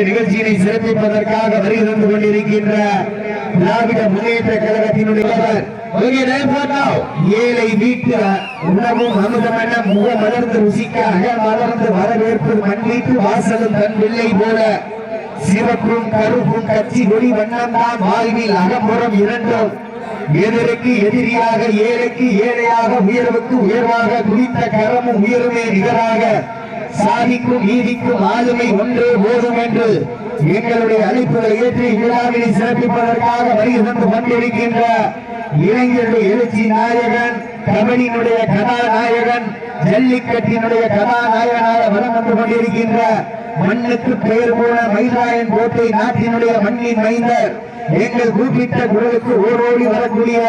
நிகழ்ச்சியினை சிறப்பிப்பதற்காக வருகை தந்து கொண்டிருக்கின்ற திராவிட முன்னேற்ற கழகத்தினுடைய ஏழை வீட்டு உணவும் அமுதமென முக மலர்ந்து ருசிக்க அக மலர்ந்து வரவேற்பு மண் வீட்டு வாசலும் தன் பிள்ளை போல. சிவப்பும் கருப்பும் கட்சி கொடி வண்ணம் தான் வாழ்வில் அகமுறம் இரண்டும். எதிருக்கு எதிரியாக ஏழைக்கு ஏழையாக உயர்வுக்கு உயர்வாக குடித்த கரமும் உயர்வே நிகராக. சாதிக்கும் நீதிக்கும் ஆளுமை ஒன்றே போதும் என்று எங்களுடைய அழைப்புகளை ஏற்றி விழாவினை சிறப்பிப்பதற்காக வருகை கொண்டிருக்கின்ற இளைஞருடைய எழுச்சி நாயகன் கபடியினுடைய கதாநாயகன் ஜல்லிக்கட்டினுடைய கதாநாயகனாக வலம் வந்து கொண்டிருக்கின்ற மண்ணுக்கு பெயர் போன மைதாயன் கோட்டை நாட்டினுடைய மண்ணின் மைந்தர். எங்கள் கூப்பிட்ட குரலுக்கு ஓடோடி வரக்கூடிய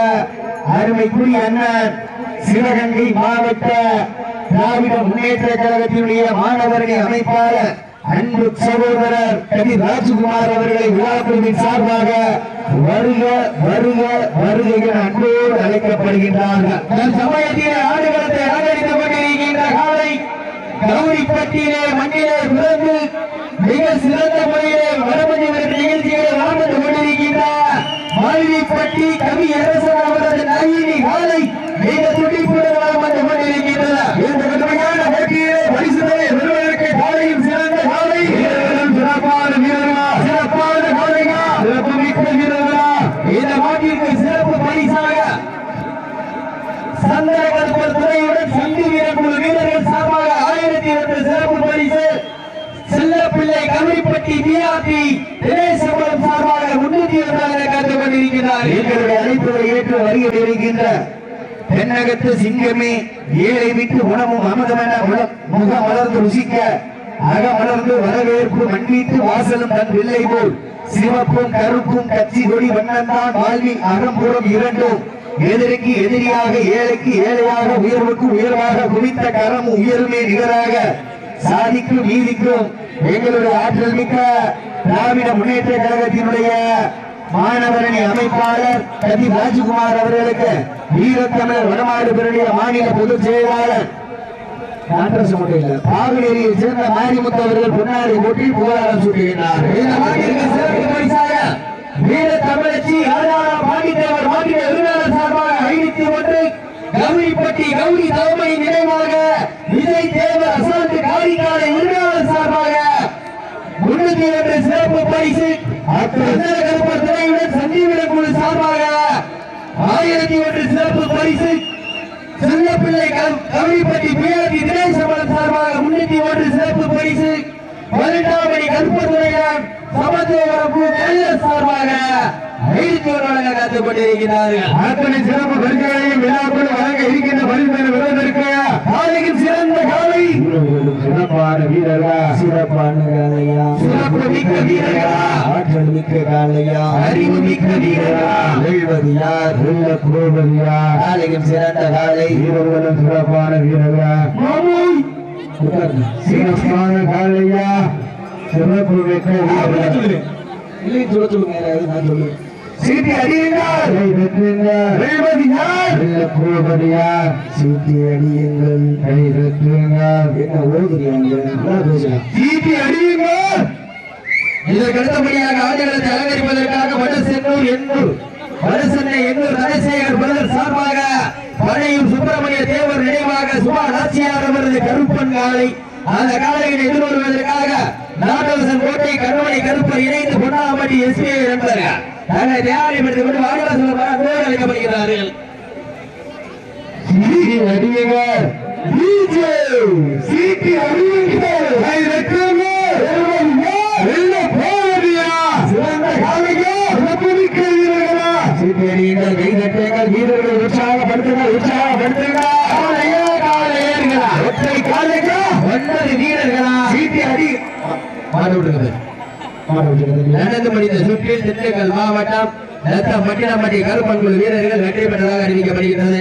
அருமைக்குரிய அண்ணன் சிவகங்கை மாவட்ட திராவிட முன்னேற்ற கழகத்தினுடைய மாணவரணி அமைப்பாளர் அன்பு சகோதரர் கவி ராஜ்குமார் அவர்களை விழாக்குழுவின் சார்பாக வருக வருக வருக என அன்போடு அழைக்கப்படுகின்றார்கள். தன் சமயத்திலே கௌரிப்பட்டியிலே மண்ணிலே பிறந்து மிக சிறந்த முறையிலே வடமஞ்சி வருகிற நிகழ்ச்சிகளை நடந்து கொண்டிருக்கின்ற மாளிகைப்பட்டி கவி அரசன் அவரது நயினி காலை மிக துடிப்புடன் வளம் வந்து கொண்டிருக்கின்றன இந்த கடுமையான போட்டியிலே பரிசுகளை வெறுவதற்கு காலையும் சிறந்த காலை. சிறப்பான வீரர்களா? சிறப்பான காலையா? சிறப்பு மிக்க வீரர்களா? இந்த மாட்டிற்கு சிறப்பு பரிசாக சந்தனகற்பர் துறையுடன் சந்தி வீரர்கள் வீரர்கள் சார்பாக ஆயிரத்தி ஒன்று சிறப்பு பரிசு செல்லப்பிள்ளை கமிட்டி பிஆர்டி தினேஷ் தினேசபுரம் சார்பாக முன்னூத்தி இருபதாக கண்டு கொண்டிருக்கிறார். எங்களுடைய அழைப்புகளை ஏற்று வருகை இருக்கின்ற தென்னகத்து சிங்கமே ஏழை விட்டு உணவும் அமுதமென என முகம் மலர்ந்து ருசிக்க அக மலர்ந்து வரவேற்பு மண்வீட்டு வாசலும் தன் வில்லை போல் சிவப்பும் கருப்பும் கட்சி கொடி வண்ணந்தான் வாழ்வி அகம்புறம் இரண்டும். எதிரிக்கு எதிரியாக ஏழைக்கு ஏழையாக உயர்வுக்கு உயர்வாக குவித்த கரம் உயர்மே நிகராக சாதிக்கும் நீதிக்கும் எங்களுடைய ஆற்றல் மிக்க திராவிட முன்னேற்ற கழகத்தினுடைய மாணவரணி அமைப்பாளர் கதி ராஜ்குமார் அவர்களுக்கு வீரத்தமிழர் வடமாடு பெருடைய மாநில பொதுச் செயலாளர் பாகுநேரியை சேர்ந்த மாரிமுத்து அவர்கள் பொன்னாடி கொட்டி புகழாரம் சூட்டுகிறார் வீர தமிழச்சி பாண்டித்தேவர் மாநில சார்பாக ஐநூத்தி ஒன்று கௌரிப்பட்டி கௌரி தலைமை நினைவாக விஜய் தேவர் அசாந்து காரிக்காலை உரிமையாளர் சார்பாக முன்னூத்தி ஒன்று சிறப்பு பரிசு கருப்பர் துணையுடன் சஞ்சீவன சார்பாக ஆயிரத்தி ஒன்று சிறப்பு பரிசு செல்லப்பிள்ளை கவிப்பட்டி பிஆர்டி தினேசபலம் சார்பாக முன்னூத்தி ஒன்று சிறப்பு பரிசு பதினெட்டாம் கருப்பத்துறையான் சமத்துவபுரம் சார்பாக காத்துக் கொண்டிருக்கிறார்கள் சிறப்பு பரிசுகளையும் விழாக்குள் வழங்க இருக்கின்ற பரிசு விருந்திருக்க மிக்க காலையா அறிவு மிக்க வீரர்களா வெல்வது யார் வெல்ல போவது யார் காலையும் சிறந்த காலை வீரர்களும் சிறப்பான காலையா. சிறப்பு மிக்க வீரர்களா இல்லை சொல்ல சொல்லுங்க யாராவது நான் சொல்லுவேன் சீட்டி அடியுங்கள். வெற்றுங்கள் வெல்வது யார் வெல்ல போவது யார் சீட்டி அடியுங்கள். கை வெற்றுங்கள் என்ன சீட்டி அடியுங்கள். இதற்கு அடுத்தபடியாக ஆண்டுகளத்தை அலங்கரிப்பதற்காக வடசென்னூர் எண்ணூர் வடசென்னை எண்ணூர் தனசேகர் பிரதர் சார்பாக பழையூர் சுப்பிரமணிய தேவர் நினைவாக சுபா நாச்சியார் அவரது கருப்பன் காலை அந்த காலையில் எதிர்வருவதற்காக நாட்டரசன் கோட்டை கண்மணி கருப்பர் இணைந்து பொன்னாமட்டி எஸ்பிஐ நண்பர்கள் தங்களை தயாரிப்படுத்திக் கொண்டு வாடிவாசல் அன்போடு அழைக்கப்படுகிறார்கள். சீட்டி அடியுங்கள் டிஜே அடி அடியுங்கள் கை வெட்டுங்கள் வெல்ல போவதியா சிறந்த காலையா சிறப்புமிக்க வீரர்களா சீட்டி அடியுங்கள் வீரர்களை உற்சாகப்படுத்துங்கள் உற்சாகப்படுத்துங்கள். ஒற்றை ஒன்பது வீரர்களா? சீட்டி அடி. மாடு விடுகிறது நடந்து முடிந்த சுற்றில் திண்டுக்கல் மாவட்டம் ரத்த கருப்பன்குழு வீரர்கள் வெற்றி பெற்றதாக அறிவிக்கப்படுகிறது